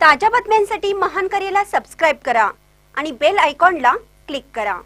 ताज्या बातम्यांसाठी महान करेला सबस्क्राईब करा आणि बेल आयकॉनला क्लिक करा.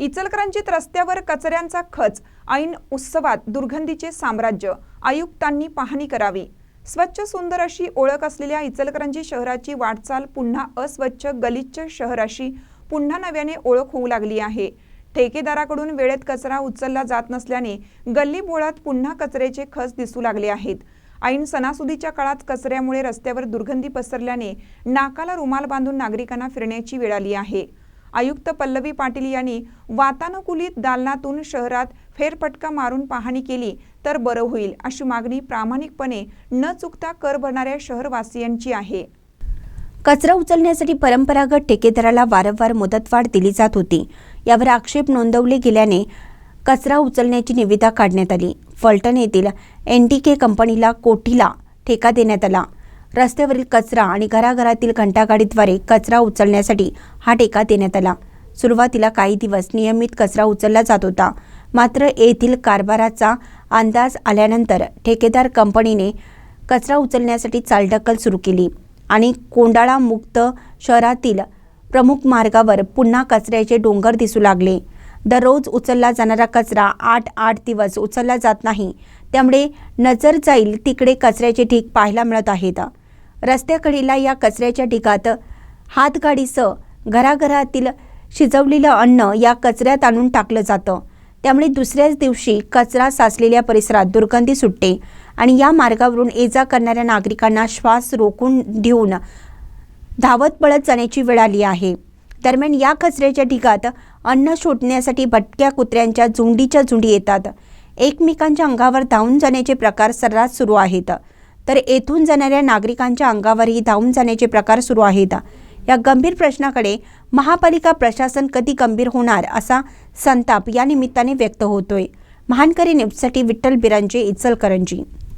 इचलकरंजीत रस्त्यावर कचऱ्यांचा खच ऐन उत्सवात दुर्गंधीचे साम्राज्य आयुक्तांनी पाहणी करावी. स्वच्छ सुंदर अशी ओळख असलेल्या इचलकरंजी शहराची वाटचाल पुन्हा अस्वच्छ गलिच्छ शहराशी पुन्हा नव्याने ओळख होऊ लागली आहे. ठेकेदाराकडून वेळेत कचरा उचलला जात नसल्याने गल्ली बोळात पुन्हा कचऱ्याचे खच दिसू लागले आहेत. ऐन सणासुदीच्या काळात कचऱ्यामुळे रस्त्यावर दुर्गंधी पसरल्याने नाकाला रुमाल बांधून नागरिकांना फिरण्याची वेळ आली आहे. आयुक्त पल्लवी पाटील यांनी वातानुकूलित दालनातून शहरात फेरपटका मारून पाहणी केली तर बरं होईल अशी मागणी प्रामाणिकपणे न चुकता कर भरणाऱ्या शहरवासियांची आहे. कचरा उचलण्यासाठी परंपरागत ठेकेदाराला वारंवार मुदतवाढ दिली जात होती. यावर आक्षेप नोंदवले गेल्याने कचरा उचलण्याची निविदा काढण्यात आली. फलटण येथील एन टी के कंपनीला कोठीला ठेका देण्यात आला. रस्त्यावरील कचरा आणि घराघरातील घंटागाडीद्वारे कचरा उचलण्यासाठी हा ठेका देण्यात आला. सुरुवातीला काही दिवस नियमित कचरा उचलला जात होता. मात्र येथील कारभाराचा अंदाज आल्यानंतर ठेकेदार कंपनीने कचरा उचलण्यासाठी चालढकल सुरू केली आणि कोंडाळा मुक्त शहरातील प्रमुख मार्गावर पुन्हा कचऱ्याचे डोंगर दिसू लागले. दररोज उचलला जाणारा कचरा आठ आठ दिवस उचलला जात नाही. त्यामुळे नजर जाईल तिकडे कचऱ्याचे ढीग पाहायला मिळत आहेत. रस्त्याकडीला या कचऱ्याच्या ढिगात हातगाडीसह घराघरातील शिजवलेलं अन्न या कचऱ्यात आणून टाकलं जातं. त्यामुळे दुसऱ्याच दिवशी कचरा साचलेल्या परिसरात दुर्गंधी सुटते आणि या मार्गावरून ये जा करणाऱ्या नागरिकांना श्वास रोखून देऊन धावत पळत जाण्याची वेळ आली आहे. दरम्यान या कचऱ्याच्या ढिगात अन्न शोधण्यासाठी भटक्या कुत्र्यांच्या झुंडीच्या झुंडी येतात. एकमेकांच्या अंगावर धावून जाण्याचे प्रकार सर्रास सुरू आहेत. तर येथून जाणाऱ्या नागरिकांच्या अंगावरही धावून जाण्याचे प्रकार सुरू आहेत. या गंभीर प्रश्नाकडे महापालिका प्रशासन कधी गंभीर होणार असा संताप या निमित्ताने व्यक्त होतोय. महानकरी न्यूजसाठी विठ्ठल बिरांचे इचलकरंजी.